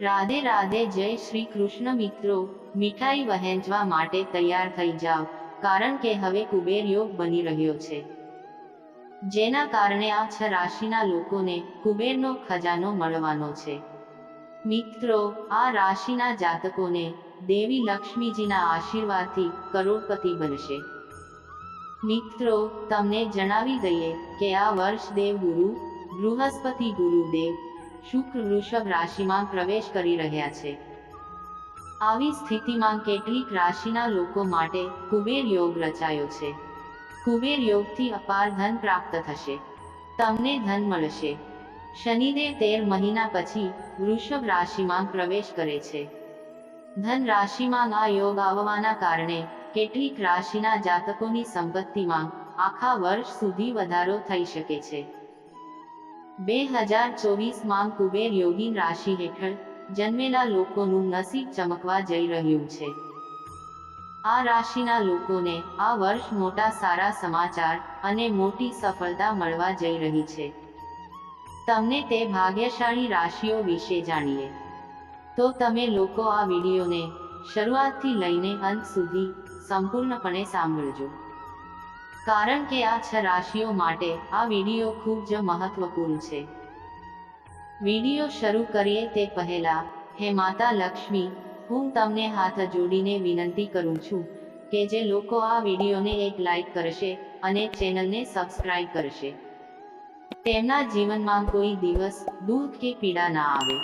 રાધે રાધે જય શ્રી કૃષ્ણ મિત્રો, મીઠાઈ વહેંચવા માટે તૈયાર થઈ જાઓ, કારણ કે હવે કુબેર યોગ બની રહ્યો છે. જેના કારણે આ છ રાશિના લોકોને કુબેરનો ખજાનો મળવાનો છે. મિત્રો, આ રાશિના જાતકોને દેવી લક્ષ્મીજીના આશીર્વાદથી કરોડપતિ બનશે. મિત્રો, તમને જણાવી દઈએ કે આ વર્ષ દેવગુરુ, બૃહસ્પતિ ગુરુદેવ શુક્ર વૃષભ રાશિમાં પ્રવેશ કરી રહ્યા છે. આવી સ્થિતિમાં કેટલીક રાશિના લોકો માટે કુબેર યોગ રચાયો છે. કુબેર યોગથી અપાર ધન પ્રાપ્ત થશે. તમને ધન મળશે. શનિદેવ તેર મહિના પછી વૃષભ રાશિમાં પ્રવેશ કરે છે. ધન રાશિમાં આ યોગ આવવાના કારણે કેટલીક રાશિના જાતકોની સંપત્તિમાં આખા વર્ષ સુધી વધારો થઈ શકે છે. બે હજાર ચોવીસમાં કુબેર યોગીન રાશિ હેઠળ જન્મેલા લોકોનું નસીબ ચમકવા જઈ રહ્યું છે. આ રાશિના લોકોને આ વર્ષ મોટા સારા સમાચાર અને મોટી સફળતા મળવા જઈ રહી છે. તમને તે ભાગ્યશાળી રાશિઓ વિશે જાણીએ. તો તમે લોકો આ વિડીયોને શરૂઆતથી લઈને અંત સુધી સંપૂર્ણપણે સાંભળજો. કારણ કે આ છ રાશિઓ માટે આ વીડિયો ખૂબ જ મહત્વપૂર્ણ છે. વીડિયો શરૂ કરીએ તે પહેલા, હે માતા લક્ષ્મી, હું તમને હાથ જોડીને વિનંતી કરું છું કે જે લોકો આ વિડીયોને એક લાઈક કરશે અને ચેનલને સબસ્ક્રાઇબ કરશે. તેમના જીવનમાં કોઈ દિવસ દુઃખ કે પીડા ના આવે.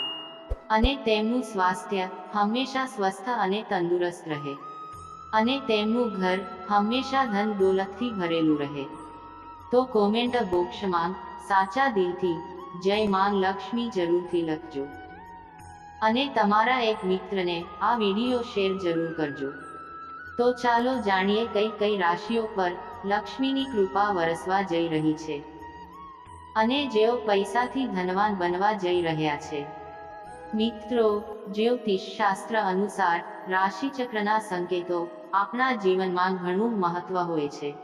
અને તેમનું સ્વાસ્થ્ય હંમેશા સ્વસ્થ અને તંદુરસ્ત રહે. અને તેમનું ઘર હંમેશા ધન દોલતથી ભરેલું રહે. તો કોમેન્ટ બોક્સમાં સાચા દિલથી, જય માં લક્ષ્મી જરૂરથી લખજો. અને તમારા એક મિત્રને આ વીડિયો શેર જરૂર કરજો. તો ચાલો જાણીએ કઈ કઈ રાશિઓ પર લક્ષ્મીની કૃપા વરસવા જઈ રહી છે. અને જેઓ પૈસાથી ધનવાન બનવા જઈ રહ્યા છે. મિત્રો જ્યોતિષ શાસ્ત્ર અનુસાર રાશિચક્રના સંકેતો આપણા જીવનમાં ઘણું મહત્વ હોય છે.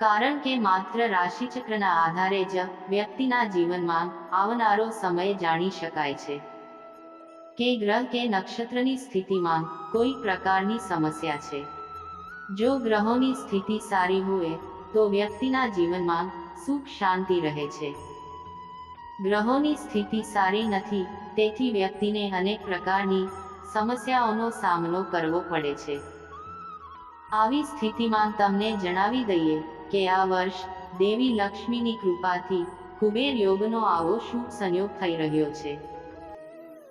કારણ કે માત્ર રાશિચક્રના આધારે જ વ્યક્તિના જીવનમાં આવનારો સમય જાણી શકાય છે. કે ગ્રહ કે નક્ષત્રની સ્થિતિમાં કોઈ પ્રકારની સમસ્યા છે. જો ગ્રહોની સ્થિતિ સારી હોય તો વ્યક્તિના જીવનમાં સુખ શાંતિ રહે છે. ગ્રહોની સ્થિતિ સારી નથી, તેથી વ્યક્તિને અનેક પ્રકારની સમસ્યાઓનો સામનો કરવો પડે છે. આવી સ્થિતિમાં તમને જણાવી દઈએ કે આ વર્ષ દેવી લક્ષ્મીની કૃપાથી કુબેર યોગનો આવો શુભ સંયોગ થઈ રહ્યો છે.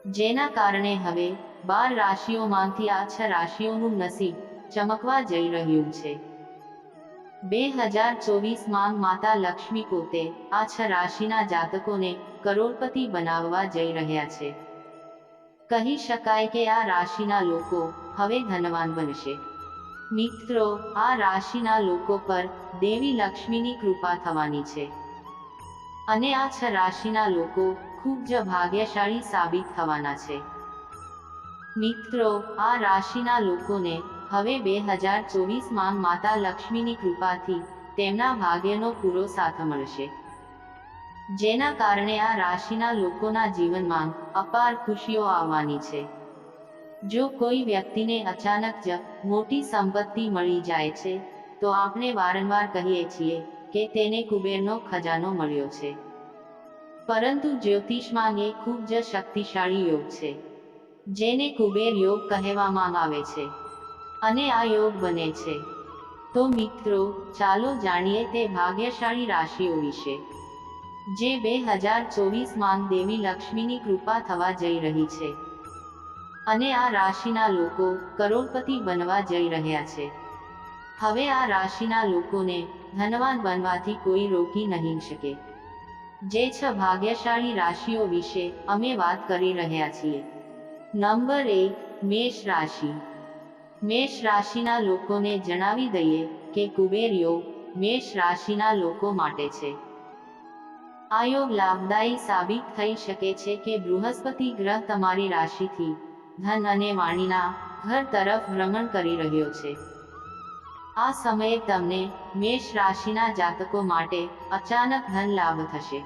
જેના કારણે હવે બાર રાશિઓમાંથી આ છ રાશિઓનું નસીબ ચમકવા જઈ રહ્યું છે. બે હજાર ચોવીસમાં માતા લક્ષ્મી પોતે આ છ રાશિના જાતકોને કરોડપતિ બનાવવા જઈ રહ્યા છે. કહી શકાય કે આ રાશિના લોકો હવે ધનવાન બનશે. મિત્રો, આ રાશિના લોકો પર દેવી લક્ષ્મીની કૃપા થવાની છે. અને આ છ રાશિના લોકો ખૂબ જ ભાગ્યશાળી સાબિત થવાના છે. મિત્રો, આ રાશિના લોકોને હવે બે હજાર ચોવીસમાં માતા લક્ષ્મીની કૃપાથી તેમના ભાગ્યનો પૂરો સાથ મળશે. જેના કારણે આ રાશિના લોકોના જીવનમાં અપાર ખુશીઓ આવવાની છે. જો કોઈ વ્યક્તિને અચાનક જ મોટી સંપત્તિ મળી જાય છે, તો આપણે વારંવાર કહીએ છીએ કે તેને કુબેરનો ખજાનો મળ્યો છે. પરંતુ જ્યોતિષમાં એ ખૂબ જ શક્તિશાળી યોગ છે, જેને કુબેર યોગ કહેવામાં આવે છે. અને આ યોગ બને છે. તો મિત્રો, ચાલો જાણીએ તે ભાગ્યશાળી રાશિઓ વિશે. જે બે હજાર ચોવીસમાં દેવી લક્ષ્મીની કૃપા થવા જઈ રહી છે. અને આ રાશિના લોકો કરોડપતિ બનવા જઈ રહ્યા છે. હવે આ રાશિના લોકોને ધનવાન બનવાથી કોઈ રોકી નહીં શકે. જે છ ભાગ્યશાળી રાશિઓ વિશે અમે વાત કરી રહ્યા છીએ. નંબર એક, મેષ રાશિ. મેષ રાશિના લોકોને જણાવી દઈએ કે કુબેર યોગ મેષ રાશિના લોકો માટે છે. આ યોગ લાભદાયી સાબિત થઈ શકે છે કે બૃહસ્પતિ ગ્રહ તમારી રાશિથી ધન અને વાણીના ઘર તરફ ભ્રમણ કરી રહ્યો છે. આ સમયે તમને મેષ રાશિના જાતકો માટે અચાનક ધન લાભ થશે.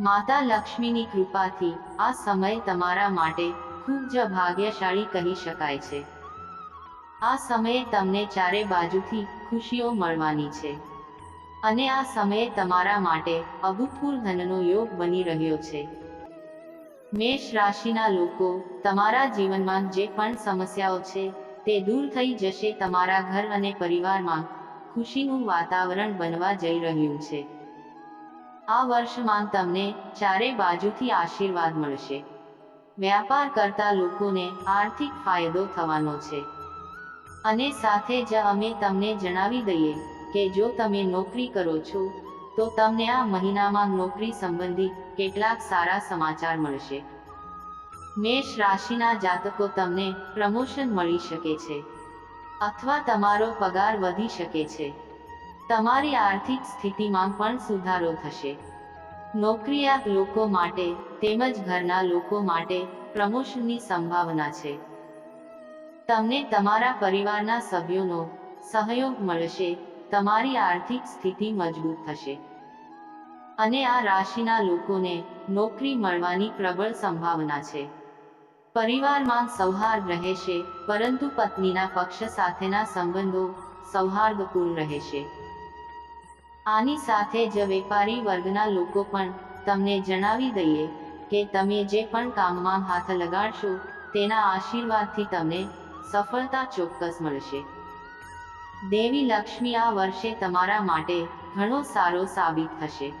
માતા લક્ષ્મીની કૃપાથી આ સમય તમારા માટે ખૂબ જ ભાગ્યશાળી કહી શકાય છે. આ સમયે તમને ચારે બાજુથી ખુશીઓ મળવાની છે. અને આ સમયે તમારા માટે અભૂતપૂર્વ ધનનો યોગ બની રહ્યો છે. મેષ રાશિના લોકો, તમારા જીવનમાં જે પણ સમસ્યાઓ છે, તે દૂર થઈ જશે તમારા ઘર અને પરિવારમાં ખુશીનું વાતાવરણ બનવા જઈ રહ્યું છે. આ વર્ષમાં તમને ચારે બાજુથી આશીર્વાદ મળશે. વ્યાપાર કરતા લોકોને આર્થિક ફાયદો થવાનો છે. અને સાથે જ અમે તમને જણાવી દઈએ કે જો તમે નોકરી કરો છો, તો તમને આ મહિનામાં નોકરી સંબંધિત કેટલાક સારા સમાચાર મળશે. મેષ રાશિના જાતકો તમને પ્રમોશન મળી શકે છે અથવા તમારો પગાર વધી શકે છે. તમારી આર્થિક સ્થિતિમાં પણ સુધારો થશે. નોકરીયાત લોકો માટે તેમજ ઘરના લોકો માટે પ્રમોશનની સંભાવના છે. તમને તમારા પરિવારના સભ્યોનો સહયોગ મળશે, તમારી આર્થિક સ્થિતિ મજબૂત થશે. અને આ રાશિના લોકોને નોકરી મળવાની પ્રબળ સંભાવના છે. પરિવારમાં સૌહાર્દ રહેશે, પરંતુ પત્નીના પક્ષ સાથેના સંબંધો સૌહાર્દપૂર્ણ રહેશે. આની સાથે જ વેપારી વર્ગના લોકો પણ તમને જણાવી દઈએ કે તમે જે પણ કામમાં હાથ લગાડશો, તેના આશીર્વાદથી તમને સફળતા ચોક્કસ મળશે. દેવી લક્ષ્મી આ વર્ષે તમારા માટે ઘણો સારો સાબિત થશે.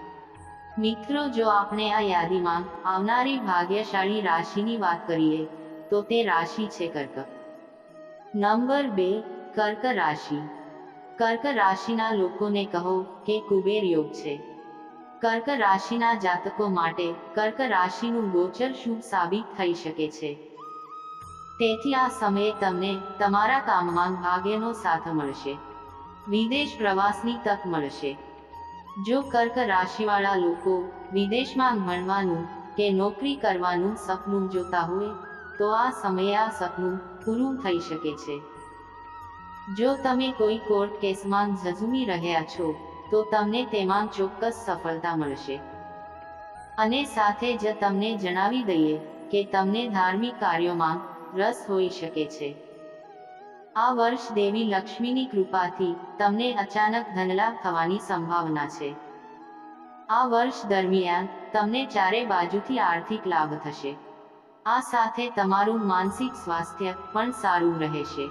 મિત્રો, જો આપણે આ યાદીમાં આવનારી ભાગ્યશાળી રાશિની વાત કરીએ, તો તે રાશિ છે કર્ક. નંબર બે, કર્ક રાશિ. કર્ક રાશિના લોકોને કહો કે કુબેર યોગ છે. કર્ક રાશિના જાતકો માટે કર્ક રાશિનું ગોચર શુભ સાબિત થઈ શકે છે? તેથી આ સમયે તમને તમારા કામમાં ભાગ્યનો સાથ મળશે. વિદેશ પ્રવાસની તક મળશે. જો કર્ક રાશિવાળા લોકો વિદેશમાં ભણવાનું કે નોકરી કરવાનું સપનું જોતા હોય, તો આ સમયે આ સપનું પૂરું થઈ શકે છે. જો તમે કોઈ કોર્ટ કેસમાં ઝઝુમી રહ્યા છો, તો તમને તેમાં ચોક્કસ સફળતા મળશે. અને સાથે જ તમને જણાવી દઈએ કે તમને ધાર્મિક કાર્યોમાં રસ હોઈ શકે છે. આ વર્ષ દેવી લક્ષ્મીની કૃપાથી તમને અચાનક ધનલાભ થવાની સંભાવના છે. આ વર્ષ દરમિયાન તમને ચારે બાજુથી આર્થિક લાભ થશે. આ સાથે તમારું માનસિક સ્વાસ્થ્ય પણ સારું રહેશે.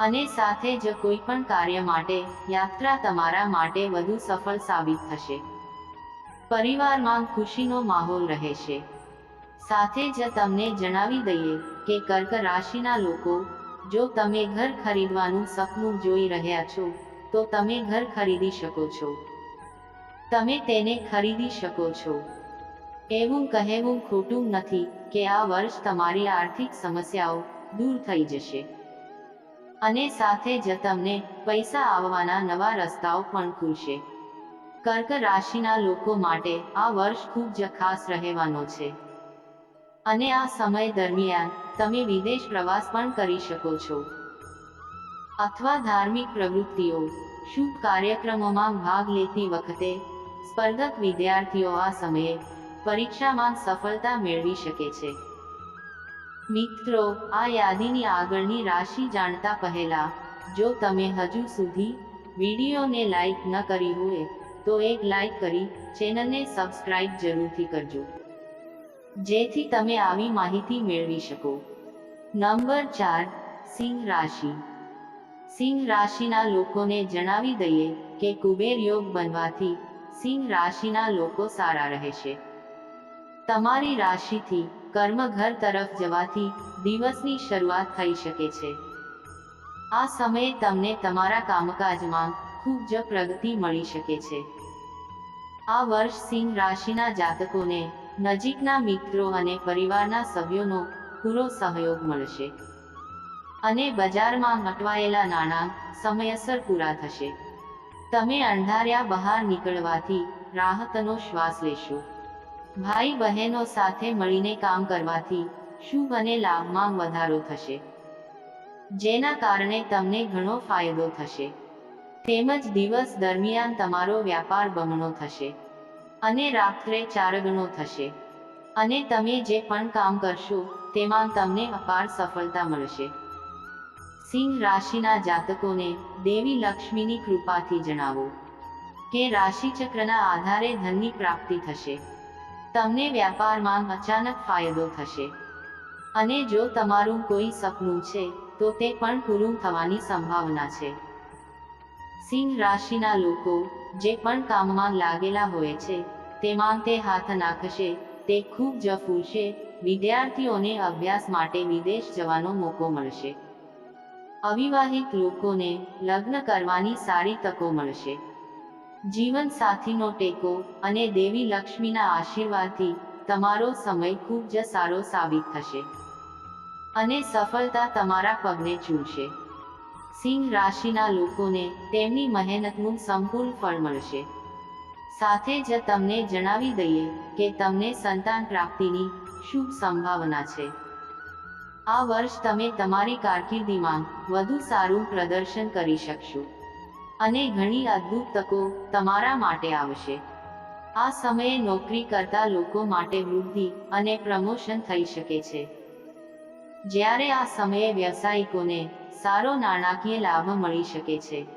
અને સાથે જ કોઈ પણ કાર્ય માટે યાત્રા તમારા માટે વધુ સફળ સાબિત થશે. પરિવારમાં ખુશીનો માહોલ રહેશે. સાથે જ તમને જણાવી દઈએ કે કર્ક રાશિના લોકો, જો તમે ઘર ખરીદવાનું સપનું જોઈ રહ્યા છો, તો તમે ઘર ખરીદી શકો છો. તમે તેને ખરીદી શકો છો. એવું કહેવું ખોટું નથી કે આ વર્ષ તમારી આર્થિક સમસ્યાઓ દૂર થઈ જશે. અને સાથે જ તમને પૈસા આવવાના નવા રસ્તાઓ પણ ખુલશે. કર્ક રાશિના લોકો માટે આ વર્ષ ખૂબ જ ખાસ રહેવાનો છે. અને આ સમય દરમિયાન, તમે વિદેશ પ્રવાસ પણ કરી શકો છો. અથવા ધાર્મિક પ્રવૃત્તિઓ, શુભ કાર્યક્રમોમાં ભાગ લેતી વખતે, સ્પર્ધક વિદ્યાર્થીઓ આ સમયે, પરીક્ષામાં સફળતા મેળવી શકે છે. મિત્રો, આ યાદીની આગળની રાશિ જાણતા પહેલા, જો તમે હજુ સુધી, વિડીયોને લાઈક ન કરી હોય, તો એક લાઈક કરી, ચેનલને સબસ્ક્રાઇબ જરૂરથી કરજો. જેથી તમે આવી માહિતી મેળવી શકો. નંબર ચાર, સિંહ રાશિ. સિંહ રાશિના લોકોને જણાવી દઈએ કે કુબેર યોગ બનવાથી સિંહ રાશિના લોકો સારા રહેશે. તમારી રાશિથી કર્મ ઘર તરફ જવાથી દિવસની શરૂઆત થઈ શકે છે. આ સમયે તમને તમારા કામકાજમાં ખૂબ જ પ્રગતિ મળી શકે છે. આ વર્ષ સિંહ રાશિના જાતકોને નજીકના મિત્રો અને પરિવારના સભ્યોનો પૂરો સહયોગ મળશે. અને બજારમાં અટવાયેલા નાણાં સમયસર પૂરા થશે. તમે અંધાર્યા બહાર નીકળવાથી રાહતનો શ્વાસ લેશો. ભાઈ બહેનો સાથે મળીને કામ કરવાથી શુભ અને લાભમાં વધારો થશે. જેના કારણે તમને ઘણો ફાયદો થશે. તેમજ દિવસ દરમિયાન તમારો વ્યાપાર બમણો થશે. અને રાત્રે ચાર ગણો થશે. અને તમે જે પણ કામ કરશો, તેમાં તમને અપાર સફળતા મળશે. સિંહ રાશિના જાતકોને દેવી લક્ષ્મીની કૃપાથી જણાવો કે રાશિચક્રના આધારે ધનની પ્રાપ્તિ થશે. તમને વ્યાપારમાં અચાનક ફાયદો થશે. અને જો તમારું કોઈ સપનું છે, તો તે પણ પૂરું થવાની સંભાવના છે. સિંહ રાશિના લોકો જે પણ કામમાં લાગેલા હોય છે તેમાં તે હાથ નાખશે, તે ખૂબ જ ફૂલશે, વિદ્યાર્થીઓને અભ્યાસ માટે વિદેશ જવાનો મોકો મળશે. અવિવાહિત લોકોને લગ્ન કરવાની સારી તકો મળશે. જીવન સાથીનો ટેકો અને દેવી લક્ષ્મીના આશીર્વાદથી તમારો સમય ખૂબ જ સારો સાબિત થશે. અને સફળતા તમારા પગને ચૂમશે. સિંહ રાશિના લોકોને તેમની મહેનતનું સંપૂર્ણ ફળ મળશે. સાથે જ તમને જણાવી દઈએ કે તમને સંતાન પ્રાપ્તિની શુભ સંભાવના છે. આ વર્ષ તમે તમારી કારકિર્દીમાં વધુ સારું પ્રદર્શન કરી શકશો. અને ઘણી અદ્ભુત તકો તમારા માટે આવશે. આ સમયે નોકરી કરતા લોકો માટે વૃદ્ધિ અને પ્રમોશન થઈ શકે છે. જ્યારે આ સમયે વ્યવસાયિકોને સારો નાણાકીય લાભ મળી શકે છે.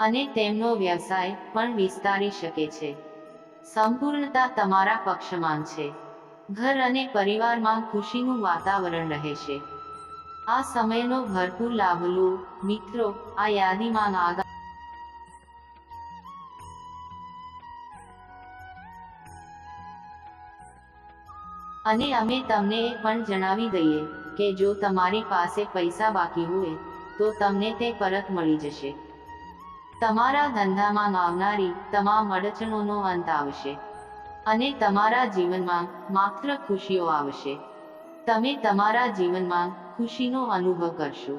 અને તેમનો વ્યવસાય પણ વિસ્તારી શકે છે. સંપૂર્ણતા તમારા પક્ષમાં છે. ઘર અને પરિવારમાં ખુશીનું વાતાવરણ રહેશે આ સમયનો ભરપૂર લાભ લો મિત્રો, આ યાદીમાં આગળ અને અમે તમને એ પણ જણાવી દઈએ કે જો તમારી પાસે પૈસા બાકી હોય, તો તમને તે પરત મળી જશે. તમારા ધંધામાં આવનારી તમામ અડચણોનો અંત આવશે અને તમારા જીવનમાં માત્ર ખુશીઓ આવશે. તમે તમારા જીવનમાં ખુશીનો અનુભવ કરશો.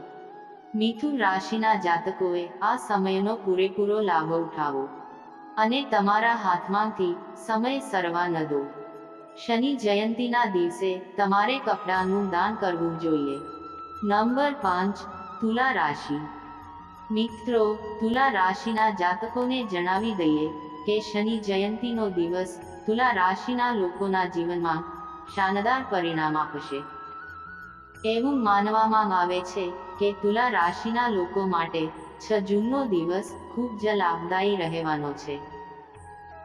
મિથુન રાશિના જાતકોએ આ સમયનો પૂરેપૂરો લાભ ઉઠાવો અને તમારા હાથમાંથી સમય સરવા ન દો. શનિ જયંતીના દિવસે તમારે કપડાનું દાન કરવું જોઈએ. નંબર પાંચ, તુલા રાશિ. મિત્રો, તુલા રાશિના જાતકોને જણાવી દઈએ કે શનિ જયંતીનો દિવસ તુલા રાશિના લોકોના જીવનમાં શાનદાર પરિણામ આપશે. એવું માનવામાં આવે છે કે તુલા રાશિના લોકો માટે છ જૂનનો દિવસ ખૂબ જ લાભદાયી રહેવાનો છે.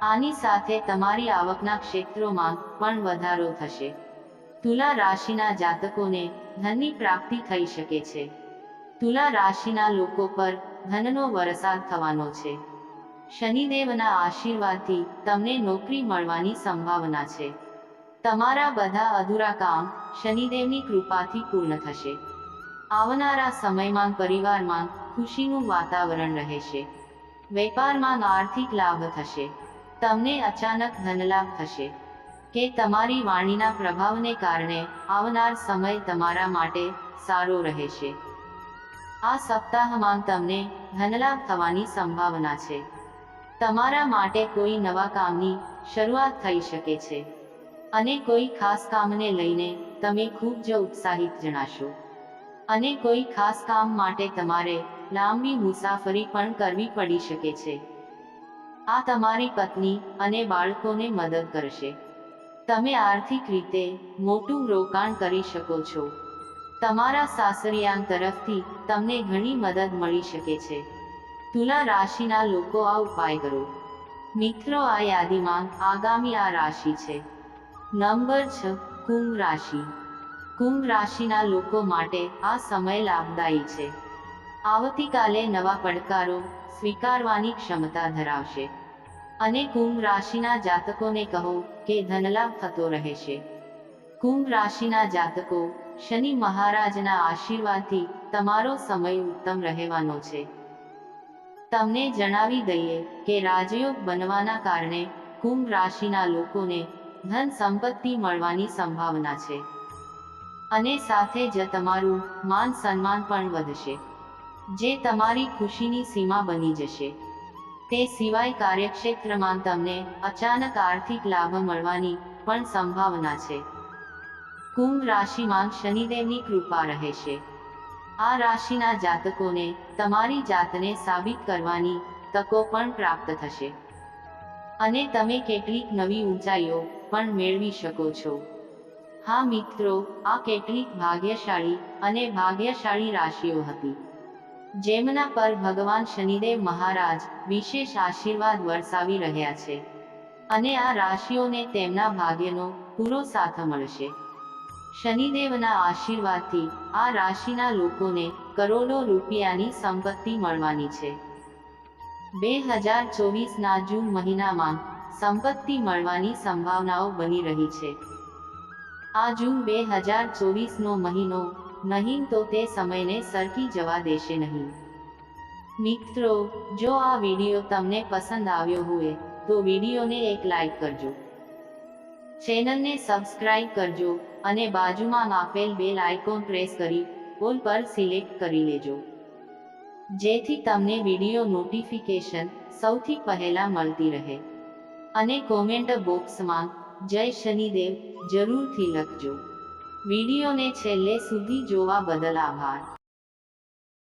આની સાથે તમારી આવકના ક્ષેત્રોમાં પણ વધારો થશે. તુલા રાશિના જાતકોને ધનની પ્રાપ્તિ થઈ શકે છે. તુલા રાશિના લોકો પર ધનનો વરસાદ થવાનો છે. શનિદેવના આશીર્વાદથી તમને નોકરી મળવાની સંભાવના છે. તમારા બધા અધૂરા કામ શનિદેવની કૃપાથી પૂર્ણ થશે. આવનારા સમયમાં પરિવારમાં ખુશીનું વાતાવરણ રહેશે. વેપારમાં આર્થિક લાભ થશે. તમને અચાનક ધનલાભ થશે. કે તમારી વાણીના પ્રભાવને કારણે આવનાર સમય તમારા માટે સારો રહેશે. આ સપ્તાહમાં તમને ધનલાભ થવાની સંભાવના છે. તમારા માટે કોઈ નવા કામની શરૂઆત થઈ શકે છે. અને કોઈ ખાસ કામને લઈને તમે ખૂબ જ ઉત્સાહિત જણાશો. અને કોઈ ખાસ કામ માટે તમારે લાંબી મુસાફરી પણ કરવી પડી શકે છે. આ તમારી પત્ની અને બાળકોને મદદ કરશે. તમે આર્થિક રીતે મોટું રોકાણ કરી શકો છો. તમારા સાસરિયાન તરફથી તમને ઘણી મદદ મળી શકે છે. તુલા રાશિના લોકો આ ઉપાય કરો. મિત્રો, આ યાદીમાં આગામી આ રાશિ છે. નંબર છ, કુંભ રાશિ. કુંભ રાશિના લોકો માટે આ સમય લાભદાયી છે. આવતીકાલે નવા પડકારો સ્વીકારવાની ક્ષમતા ધરાવશે. અને કુંભ રાશિના જાતકોને કહો કે ધનલાભ થતો રહેશે. કુંભ રાશિના જાતકો શનિ મહારાજના આશીર્વાદથી તમારો સમય ઉત્તમ રહેવાનો છે. તમને જણાવી દઈએ કે રાજયોગ બનવાના કારણે કુંભ રાશિના લોકોને ધન સંપત્તિ મળવાની સંભાવના છે. અને સાથે જ તમારું માન સન્માન પણ વધશે. જે તમારી ખુશીની સીમા બની જશે. તે સિવાય કાર્યક્ષેત્રમાં તમને અચાનક આર્થિક લાભ મળવાની પણ સંભાવના છે. કુંભ રાશિમાં શનિદેવની કૃપા રહેશે આ રાશિના જાતકોને તમારી જાતને સાબિત કરવાની તકો પણ પ્રાપ્ત થશે. અને તમે કેટલીક નવી ઊંચાઈઓ પણ મેળવી શકો છો. હા મિત્રો, આ કેટલીક ભાગ્યશાળી અને ભાગ્યશાળી રાશિઓ હતી. જેમના પર ભગવાન શનિદેવ મહારાજ વિશેષ આશીર્વાદ વરસાવી રહ્યા છે. અને આ રાશિઓને તેમના ભાગ્યનો પૂરો સાથ મળશે. શનિદેવના આશીર્વાદથી આ રાશિના લોકોને કરોડો રૂપિયાની સંપત્તિ મળવાની છે. બે હજાર ચોવીસના જૂન મહિનામાં સંપત્તિ મળવાની સંભાવનાઓ બની રહી છે. આ જૂન બે હજાર ચોવીસનો મહિનો નહીં તો તે સમયને સરકી જવા દેશે નહીં. મિત્રો, જો આ વીડિયો તમને પસંદ આવ્યો હોય તો વિડીયોને એક લાઈક કરજો. ચેનલને સબસ્ક્રાઇબ કરજો અને બાજુમાં આપેલ બેલ આઇકોન પ્રેસ કરી, ઓલ પર સિલેક્ટ કરી લેજો. જેથી તમને વીડિયો નોટિફિકેશન સૌથી પહેલા મળતી રહે. અને કોમેન્ટ બોક્સમાં, જય શનિદેવ જરૂરથી લખજો. વિડીયોને છેલ્લે સુધી જોવા બદલ આભાર.